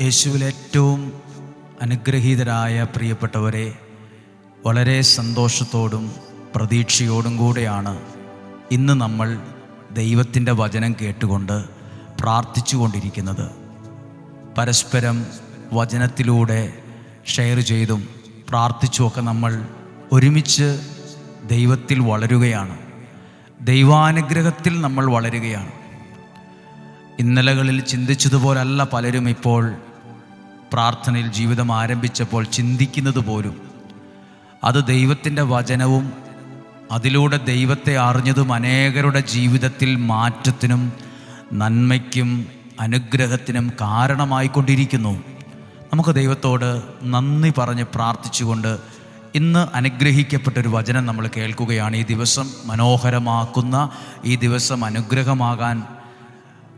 യേശുവിൽ ഏറ്റവും അനുഗ്രഹീതരായ പ്രിയപ്പെട്ടവരെ വളരെ സന്തോഷത്തോടും പ്രതീക്ഷയോടും കൂടെയാണ് ഇന്ന് നമ്മൾ ദൈവത്തിന്റെ വചനം കേട്ടുകൊണ്ട് പ്രാർത്ഥിച്ചു കൊണ്ടിരിക്കുന്നത് പരസ്പരം വചനത്തിലൂടെ ഷെയർ ചെയ്തും പ്രാർത്ഥിച്ചുമൊക്കെ നമ്മൾ ഒരുമിച്ച് ദൈവത്തിൽ വളരുകയാണ്. ദൈവാനുഗ്രഹത്തിൽ നമ്മൾ വളരുകയാണ്. ഇന്നലകളിൽ ചിന്തിച്ചതുപോലല്ല പലരും ഇപ്പോൾ പ്രാർത്ഥനയിൽ ജീവിതം ആരംഭിച്ചപ്പോൾ ചിന്തിക്കുന്നത് പോലും. അത് ദൈവത്തിന്റെ വചനവും അതിലൂടെ ദൈവത്തെ അറിഞ്ഞതും അനേകരുടെ ജീവിതത്തിൽ മാറ്റത്തിനും നന്മയ്ക്കും അനുഗ്രഹത്തിനും കാരണമായിക്കൊണ്ടിരിക്കുന്നു. നമുക്ക് ദൈവത്തോട് നന്ദി പറഞ്ഞ് പ്രാർത്ഥിച്ചുകൊണ്ട് ഇന്ന് അനുഗ്രഹിക്കപ്പെട്ടൊരു വചനം നമ്മൾ കേൾക്കുകയാണ്. ഈ ദിവസം മനോഹരമാക്കുന്ന ഈ ദിവസം അനുഗ്രഹമാകാൻ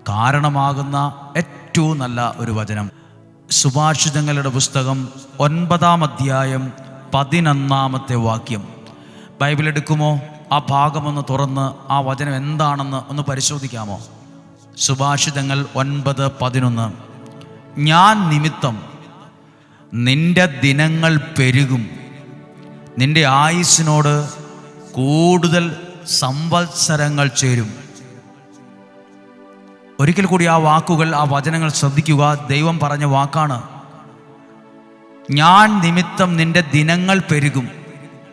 കാരണമാകുന്ന ഏറ്റവും നല്ല ഒരു വചനം. സുഭാഷിതങ്ങളുടെ പുസ്തകം ഒൻപതാം അധ്യായം പതിനൊന്നാമത്തെ വാക്യം. ബൈബിൾ എടുക്കുമോ? ആ ഭാഗമൊന്ന് തുറന്ന് ആ വചനം എന്താണെന്ന് ഒന്ന് പരിശോധിക്കാമോ? സുഭാഷിതങ്ങൾ ഒൻപത് പതിനൊന്ന്. ഞാൻ നിമിത്തം നിന്റെ ദിനങ്ങൾ പെരുകും. നിന്റെ ആയുസ്സിനോട് കൂടുതൽ സംവത്സരങ്ങൾ ചേരും. ഒരിക്കൽ കൂടി ആ വാക്കുകൾ ആ വചനങ്ങൾ ശ്രദ്ധിക്കുക. ദൈവം പറഞ്ഞ വാക്കാണ്. ഞാൻ നിമിത്തം നിന്റെ ദിനങ്ങൾ പെരുകും.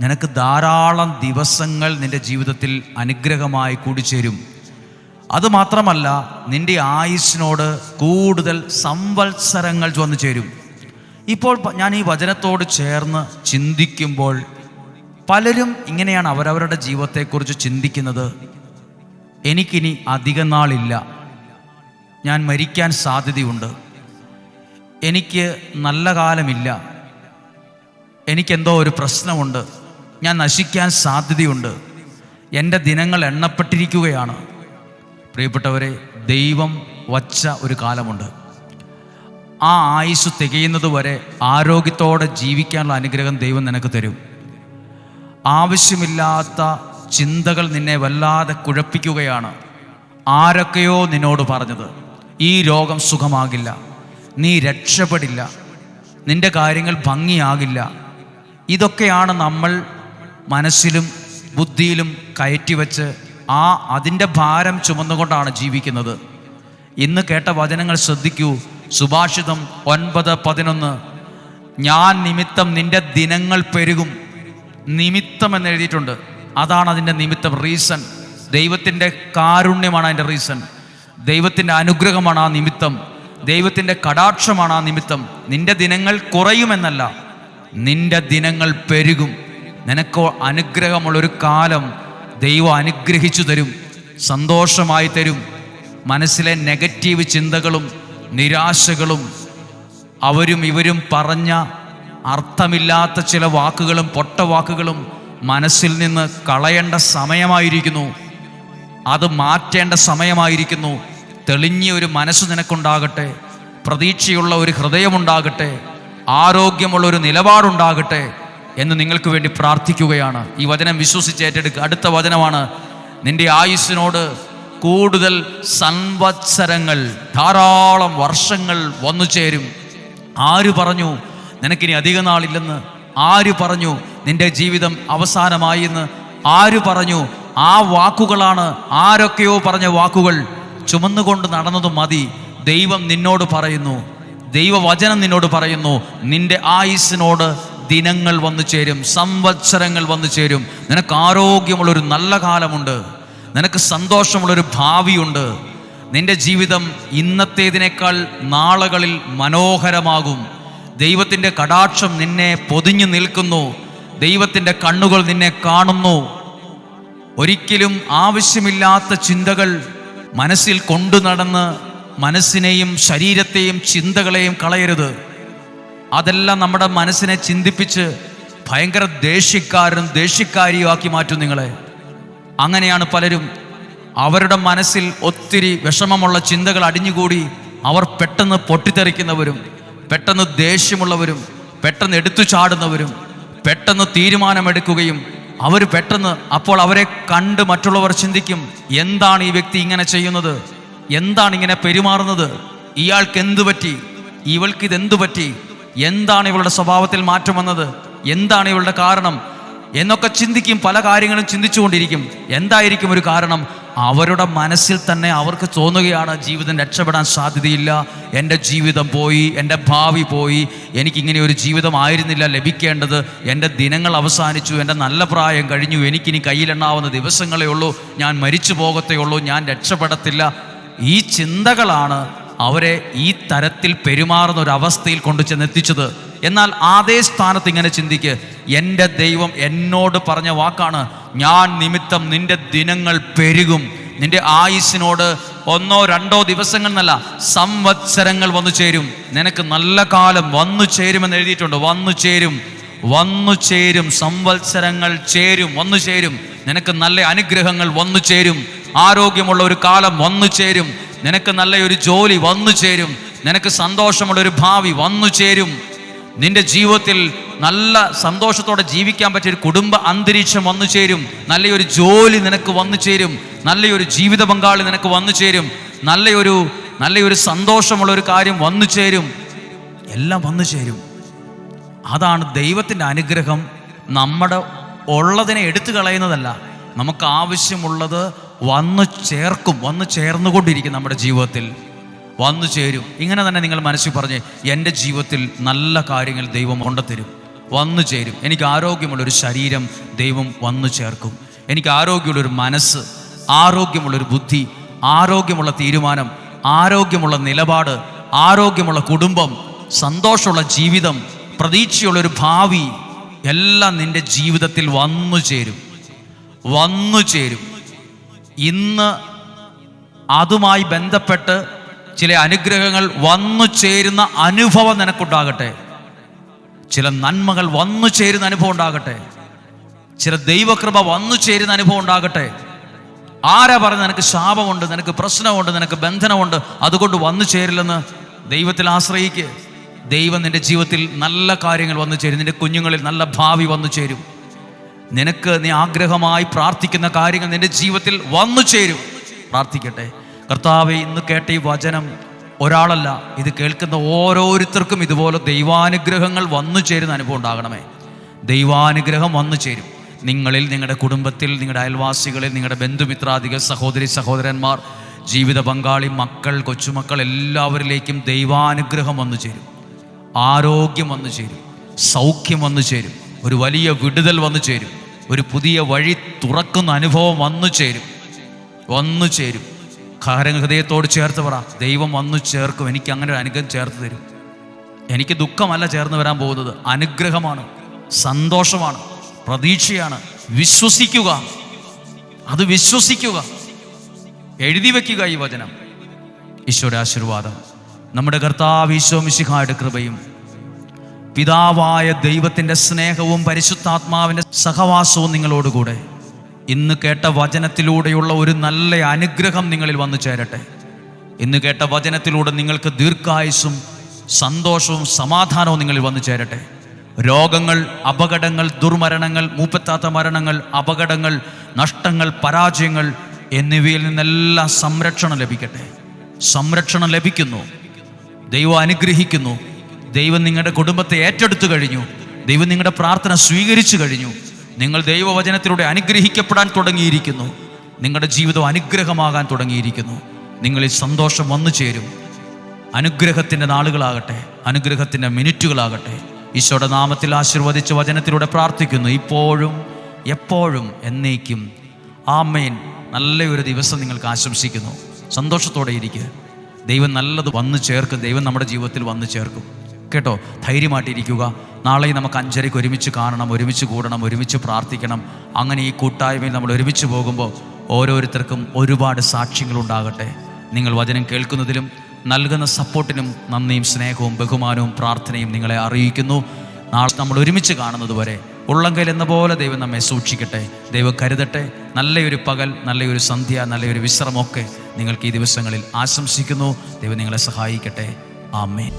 നിനക്ക് ധാരാളം ദിവസങ്ങൾ നിന്റെ ജീവിതത്തിൽ അനുഗ്രഹമായി കൂടിച്ചേരും. അതുമാത്രമല്ല നിന്റെ ആയുസ്സിനോട് കൂടുതൽ സംവത്സരങ്ങൾ വന്നു ചേരും. ഇപ്പോൾ ഞാൻ ഈ വചനത്തോട് ചേർന്ന് ചിന്തിക്കുമ്പോൾ പലരും ഇങ്ങനെയാണ് അവരവരുടെ ജീവിതത്തെക്കുറിച്ച് ചിന്തിക്കുന്നത്. എനിക്കിനി അധിക നാളില്ല. ഞാൻ മരിക്കാൻ സാധ്യതയുണ്ട്. എനിക്ക് നല്ല കാലമില്ല. എനിക്കെന്തോ ഒരു പ്രശ്നമുണ്ട്. ഞാൻ നശിക്കാൻ സാധ്യതയുണ്ട്. എന്റെ ദിനങ്ങൾ എണ്ണപ്പെട്ടിരിക്കുകയാണ്. പ്രിയപ്പെട്ടവരെ ദൈവം വച്ച ഒരു കാലമുണ്ട്. ആ ആയുസ് തികയുന്നത് വരെ ആരോഗ്യത്തോടെ ജീവിക്കാനുള്ള അനുഗ്രഹം ദൈവം നിനക്ക് തരും. ആവശ്യമില്ലാത്ത ചിന്തകൾ നിന്നെ വല്ലാതെ കുഴപ്പിക്കുകയാണ്. ആരൊക്കെയോ നിന്നോട് പറഞ്ഞത്. ഈ രോഗം സുഖമാകില്ല. നീ രക്ഷപ്പെടില്ല. നിന്റെ കാര്യങ്ങൾ ഭംഗിയാകില്ല. ഇതൊക്കെയാണ് നമ്മൾ മനസ്സിലും ബുദ്ധിയിലും കയറ്റിവെച്ച് ആ അതിന്റെ ഭാരം ചുമന്നുകൊണ്ടാണ് ജീവിക്കുന്നത്. ഇന്ന് കേട്ട വചനങ്ങൾ ശ്രദ്ധിക്കൂ. സുഭാഷിതം ഒൻപത് പതിനൊന്ന്. ഞാൻ നിമിത്തം നിന്റെ ദിനങ്ങൾ പെരുകും. നിമിത്തം എന്ന് എഴുതിയിട്ടുണ്ട്. അതാണ് അതിന്റെ നിമിത്തം. റീസൺ ദൈവത്തിന്റെ കാരുണ്യമാണ് അതിന്റെ റീസൺ ദൈവത്തിന്റെ അനുഗ്രഹമാണ് ആ നിമിത്തം. ദൈവത്തിന്റെ കടാക്ഷമാണ് ആ നിമിത്തം. നിന്റെ ദിനങ്ങൾ കുറയുമെന്നല്ല നിന്റെ ദിനങ്ങൾ പെരുകും. നിനക്ക് അനുഗ്രഹമുള്ളൊരു കാലം ദൈവം അനുഗ്രഹിച്ചു തരും സന്തോഷമായി തരും. മനസ്സിലെ നെഗറ്റീവ് ചിന്തകളും നിരാശകളും അവരും ഇവരും പറഞ്ഞ അർത്ഥമില്ലാത്ത ചില വാക്കുകളും പൊട്ട വാക്കുകളും മനസ്സിൽ നിന്ന് കളയേണ്ട സമയമായിരിക്കുന്നു. അത് മാറ്റേണ്ട സമയമായിരിക്കുന്നു. തെളിഞ്ഞ ഒരു മനസ്സ് നിനക്കുണ്ടാകട്ടെ. പ്രതീക്ഷയുള്ള ഒരു ഹൃദയമുണ്ടാകട്ടെ. ആരോഗ്യമുള്ള ഒരു നിലപാടുണ്ടാകട്ടെ എന്ന് നിങ്ങൾക്ക് വേണ്ടി പ്രാർത്ഥിക്കുകയാണ്. ഈ വചനം വിശ്വസിച്ച് ഏറ്റെടുക്കുക. അടുത്ത വചനമാണ്. നിന്റെ ആയുസ്സിനോട് കൂടുതൽ സംവത്സരങ്ങൾ ധാരാളം വർഷങ്ങൾ വന്നു ചേരും. ആര് പറഞ്ഞു? നിനക്കിനി അധിക നാളില്ലെന്ന് ആര് പറഞ്ഞു? നിന്റെ ജീവിതം അവസാനമായി എന്ന് ആര് പറഞ്ഞു? ആ വാക്കുകളാണ് ആരൊക്കെയോ പറഞ്ഞ വാക്കുകൾ ചുമന്നുകൊണ്ട് നടന്നത് മതി. ദൈവം നിന്നോട് പറയുന്നു. ദൈവവചനം നിന്നോട് പറയുന്നു. നിന്റെ ആയുസ്സിനോട് ദിനങ്ങൾ വന്നു ചേരും സംവത്സരങ്ങൾ വന്നു ചേരും. നിനക്ക് ആരോഗ്യമുള്ളൊരു നല്ല കാലമുണ്ട്. നിനക്ക് സന്തോഷമുള്ളൊരു ഭാവിയുണ്ട്. നിന്റെ ജീവിതം ഇന്നത്തേതിനേക്കാൾ നാളുകളിൽ മനോഹരമാകും. ദൈവത്തിന്റെ കടാക്ഷം നിന്നെ പൊതിഞ്ഞു നിൽക്കുന്നു. ദൈവത്തിന്റെ കണ്ണുകൾ നിന്നെ കാണുന്നു. ഒരിക്കലും ആവശ്യമില്ലാത്ത ചിന്തകൾ മനസ്സിൽ കൊണ്ടു നടന്ന് മനസ്സിനെയും ശരീരത്തെയും ചിന്തകളെയും കളയരുത്. അതെല്ലാം നമ്മുടെ മനസ്സിനെ ചിന്തിപ്പിച്ച് ഭയങ്കര ദേഷ്യക്കാരനും ദേഷ്യക്കാരിയും ആക്കി മാറ്റും നിങ്ങളെ. അങ്ങനെയാണ് പലരും അവരുടെ മനസ്സിൽ ഒത്തിരി വിഷമമുള്ള ചിന്തകൾ അടിഞ്ഞുകൂടി അവർ പെട്ടെന്ന് പൊട്ടിത്തെറിക്കുന്നവരും പെട്ടെന്ന് ദേഷ്യമുള്ളവരും പെട്ടെന്ന് എടുത്തു ചാടുന്നവരും പെട്ടെന്ന് തീരുമാനമെടുക്കുകയും അവർ പെട്ടെന്ന് അപ്പോൾ അവരെ കണ്ട് മറ്റുള്ളവർ ചിന്തിക്കും എന്താണ് ഈ വ്യക്തി ഇങ്ങനെ ചെയ്യുന്നത്? എന്താണ് ഇങ്ങനെ പെരുമാറുന്നത്? ഇയാൾക്ക് എന്തു പറ്റി? ഇവൾക്ക് ഇതെന്തു പറ്റി? എന്താണ് ഇവളുടെ സ്വഭാവത്തിൽ മാറ്റം വന്നത്? എന്താണ് ഇവളുടെ കാരണം? എന്നൊക്കെ ചിന്തിക്കും പല കാര്യങ്ങളും ചിന്തിച്ചുകൊണ്ടിരിക്കും. എന്തായിരിക്കും ഒരു കാരണം? അവരുടെ മനസ്സിൽ തന്നെ അവർക്ക് തോന്നുകയാണ് ജീവിതം രക്ഷപ്പെടാൻ സാധ്യതയില്ല. എന്റെ ജീവിതം പോയി എന്റെ ഭാവി പോയി. എനിക്കിങ്ങനെ ഒരു ജീവിതം ആയിരുന്നില്ല ലഭിക്കേണ്ടത്. എന്റെ ദിനങ്ങൾ അവസാനിച്ചു എന്റെ നല്ല പ്രായം കഴിഞ്ഞു. എനിക്കിനി കയ്യിലെണ്ണാവുന്ന ദിവസങ്ങളേ ഉള്ളൂ. ഞാൻ മരിച്ചു പോകത്തേ ഉള്ളൂ. ഞാൻ രക്ഷപ്പെടത്തില്ല. ഈ ചിന്തകളാണ് അവരെ ഈ തരത്തിൽ പെരുമാറുന്ന ഒരു അവസ്ഥയിൽ കൊണ്ടു ചെന്നെത്തിച്ചത്. എന്നാൽ അതേ സ്ഥാനത്ത് ഇങ്ങനെ ചിന്തിക്ക്. എന്റെ ദൈവം എന്നോട് പറഞ്ഞ വാക്കാണ് ഞാൻ നിമിത്തം നിന്റെ ദിനങ്ങൾ പെരുകും. നിന്റെ ആയുസ്സിനോട് ഒന്നോ രണ്ടോ ദിവസങ്ങൾ എന്നല്ല സംവത്സരങ്ങൾ വന്നു ചേരും. നിനക്ക് നല്ല കാലം വന്നു ചേരുമെന്ന് എഴുതിയിട്ടുണ്ട്. വന്നു ചേരും വന്നു ചേരും സംവത്സരങ്ങൾ ചേരും വന്നു ചേരും. നിനക്ക് നല്ല അനുഗ്രഹങ്ങൾ വന്നു ചേരും. ആരോഗ്യമുള്ള ഒരു കാലം വന്നു ചേരും. നിനക്ക് നല്ല ഒരു ജോലി വന്നു ചേരും. നിനക്ക് സന്തോഷമുള്ള ഒരു ഭാവി വന്നു ചേരും. നിന്റെ ജീവിതത്തിൽ നല്ല സന്തോഷത്തോടെ ജീവിക്കാൻ പറ്റിയ ഒരു കുടുംബ അന്തരീക്ഷം വന്നു ചേരും. നല്ലൊരു ജോലി നിനക്ക് വന്നു ചേരും. നല്ലൊരു ജീവിത പങ്കാളി നിനക്ക് വന്നു ചേരും. നല്ലൊരു നല്ലൊരു സന്തോഷമുള്ള ഒരു കാര്യം വന്നു ചേരും. എല്ലാം വന്നു ചേരും. അതാണ് ദൈവത്തിന്റെ അനുഗ്രഹം. നമ്മുടെ ഉള്ളതിനെ എടുത്തു കളയുന്നതല്ല. നമുക്ക് ആവശ്യമുള്ളത് വന്നു ചേർക്കും വന്നു ചേർന്നുകൊണ്ടിരിക്കും നമ്മുടെ ജീവിതത്തിൽ. വന്നു ചേരും. ഇങ്ങനെ തന്നെ നിങ്ങൾ മനസ്സിൽ പറഞ്ഞ് എന്റെ ജീവിതത്തിൽ നല്ല കാര്യങ്ങൾ ദൈവം കൊണ്ടുത്തരും വന്നു ചേരും. എനിക്ക് ആരോഗ്യമുള്ളൊരു ശരീരം ദൈവം വന്നു ചേർക്കും. എനിക്ക് ആരോഗ്യമുള്ളൊരു മനസ്സ് ആരോഗ്യമുള്ളൊരു ബുദ്ധി ആരോഗ്യമുള്ള തീരുമാനം ആരോഗ്യമുള്ള നിലപാട് ആരോഗ്യമുള്ള കുടുംബം സന്തോഷമുള്ള ജീവിതം പ്രതീക്ഷയുള്ളൊരു ഭാവി എല്ലാം നിന്റെ ജീവിതത്തിൽ വന്നു ചേരും. വന്നു ചേരും. ഇന്ന് അതുമായി ബന്ധപ്പെട്ട് ചില അനുഗ്രഹങ്ങൾ വന്നു ചേരുന്ന അനുഭവം നിനക്കുണ്ടാകട്ടെ. ചില നന്മകൾ വന്നു ചേരുന്ന അനുഭവം ഉണ്ടാകട്ടെ. ചില ദൈവകൃപ വന്നു ചേരുന്ന അനുഭവം ഉണ്ടാകട്ടെ. ആരാ പറഞ്ഞ് നിനക്ക് ശാപമുണ്ട് നിനക്ക് പ്രശ്നമുണ്ട് നിനക്ക് ബന്ധനമുണ്ട് അതുകൊണ്ട് വന്നു ചേരില്ലെന്ന് ദൈവത്തിൽ ആശ്രയിക്ക്. ദൈവം നിന്റെ ജീവിതത്തിൽ നല്ല കാര്യങ്ങൾ വന്നു ചേരും. നിന്റെ കുഞ്ഞുങ്ങളിൽ നല്ല ഭാവി വന്നു ചേരും. നിനക്ക് നീ ആഗ്രഹമായി പ്രാർത്ഥിക്കുന്ന കാര്യങ്ങൾ നിന്റെ ജീവിതത്തിൽ വന്നു ചേരും. പ്രാർത്ഥിക്കട്ടെ. കർത്താവെ ഇന്ന് കേട്ട ഈ വചനം ഒരാളല്ല. ഇത് കേൾക്കുന്ന ഓരോരുത്തർക്കും ഇതുപോലെ ദൈവാനുഗ്രഹങ്ങൾ വന്നു ചേരുന്ന അനുഭവം ഉണ്ടാകണമേ. ദൈവാനുഗ്രഹം വന്നു ചേരും. നിങ്ങളിൽ നിങ്ങളുടെ കുടുംബത്തിൽ നിങ്ങളുടെ അയൽവാസികളിൽ നിങ്ങളുടെ ബന്ധുമിത്രാധിക സഹോദരി സഹോദരന്മാർ ജീവിത പങ്കാളി മക്കൾ കൊച്ചുമക്കൾ എല്ലാവരിലേക്കും ദൈവാനുഗ്രഹം വന്നു ചേരും. ആരോഗ്യം വന്നു ചേരും. സൗഖ്യം വന്നു ചേരും. ഒരു വലിയ വിടുതൽ വന്നു ചേരും. ഒരു പുതിയ വഴി തുറക്കുന്ന അനുഭവം വന്നു ചേരും. വന്നു ചേരും. കാരങ്ങ ഹൃദയത്തോട് ചേർത്ത് പറ. ദൈവം വന്നു ചേർക്കും. എനിക്ക് അങ്ങനെ ഒരു അനുഗ്രഹം ചേർത്ത് തരും. എനിക്ക് ദുഃഖമല്ല ചേർന്ന് വരാൻ പോകുന്നത്. അനുഗ്രഹമാണ്. സന്തോഷമാണ്. പ്രതീക്ഷയാണ്. വിശ്വസിക്കുക. അത് വിശ്വസിക്കുക. എഴുതി വെക്കുക ഈ വചനം. ഈശോയുടെ ആശീർവാദം. നമ്മുടെ കർത്താവ് ഈശോ മിശിഹായുടെ കൃപയും പിതാവായ ദൈവത്തിന്റെ സ്നേഹവും പരിശുദ്ധാത്മാവിന്റെ സഹവാസവും നിങ്ങളോടുകൂടെ. ഇന്ന് കേട്ട വചനത്തിലൂടെയുള്ള ഒരു നല്ല അനുഗ്രഹം നിങ്ങളിൽ വന്നു ചേരട്ടെ. ഇന്ന് കേട്ട വചനത്തിലൂടെ നിങ്ങൾക്ക് ദീർഘായുസും സന്തോഷവും സമാധാനവും നിങ്ങളിൽ വന്നു ചേരട്ടെ. രോഗങ്ങൾ അപകടങ്ങൾ ദുർമരണങ്ങൾ മൂപ്പത്താത്ത മരണങ്ങൾ അപകടങ്ങൾ നഷ്ടങ്ങൾ പരാജയങ്ങൾ എന്നിവയിൽ നിന്നെല്ലാം സംരക്ഷണം ലഭിക്കട്ടെ. സംരക്ഷണം ലഭിക്കുന്നു. ദൈവം അനുഗ്രഹിക്കുന്നു. ദൈവം നിങ്ങളുടെ കുടുംബത്തെ ഏറ്റെടുത്തു കഴിഞ്ഞു. ദൈവം നിങ്ങളുടെ പ്രാർത്ഥന സ്വീകരിച്ചു കഴിഞ്ഞു. നിങ്ങൾ ദൈവവചനത്തിലൂടെ അനുഗ്രഹിക്കപ്പെടാൻ തുടങ്ങിയിരിക്കുന്നു. നിങ്ങളുടെ ജീവിതം അനുഗ്രഹമാകാൻ തുടങ്ങിയിരിക്കുന്നു. നിങ്ങളിൽ സന്തോഷം വന്നു ചേരും. അനുഗ്രഹത്തിന്റെ നാളുകളാകട്ടെ അനുഗ്രഹത്തിന്റെ മിനിറ്റുകളാകട്ടെ. ഈശോയുടെ നാമത്തിൽ ആശീർവദിച്ച വചനത്തിലൂടെ പ്രാർത്ഥിക്കുന്നു. ഇപ്പോഴും എപ്പോഴും എന്നേക്കും. ആമേൻ. നല്ലൊരു ദിവസം നിങ്ങൾക്ക് ആശംസിക്കുന്നു. സന്തോഷത്തോടെ ഇരിക്കുക. ദൈവം നല്ലത് വന്നു ചേർക്കും. ദൈവം നമ്മുടെ ജീവിതത്തിൽ വന്നു ചേർക്കും. കേട്ടോ ധൈര്യമായിട്ടിരിക്കുക. നാളെ നമുക്ക് അഞ്ചരയ്ക്ക് ഒരുമിച്ച് കാണണം ഒരുമിച്ച് കൂടണം ഒരുമിച്ച് പ്രാർത്ഥിക്കണം. അങ്ങനെ ഈ കൂട്ടായ്മയിൽ നമ്മൾ ഒരുമിച്ച് പോകുമ്പോൾ ഓരോരുത്തർക്കും ഒരുപാട് സാക്ഷ്യങ്ങളുണ്ടാകട്ടെ നിങ്ങൾ വചനം കേൾക്കുന്നതിലും നൽകുന്ന സപ്പോർട്ടിനും നന്ദിയും സ്നേഹവും ബഹുമാനവും പ്രാർത്ഥനയും നിങ്ങളെ അറിയിക്കുന്നു. നാളെ നമ്മൾ ഒരുമിച്ച് കാണുന്നത് വരെ ഉള്ളങ്കയിൽ എന്ന പോലെ ദൈവം നമ്മെ സൂക്ഷിക്കട്ടെ. ദൈവം കരുതട്ടെ. നല്ലൊരു പകൽ നല്ലൊരു സന്ധ്യ നല്ലൊരു വിശ്രമമൊക്കെ നിങ്ങൾക്ക് ഈ ദിവസങ്ങളിൽ ആശംസിക്കുന്നു. ദൈവം നിങ്ങളെ സഹായിക്കട്ടെ. ആമേൻ.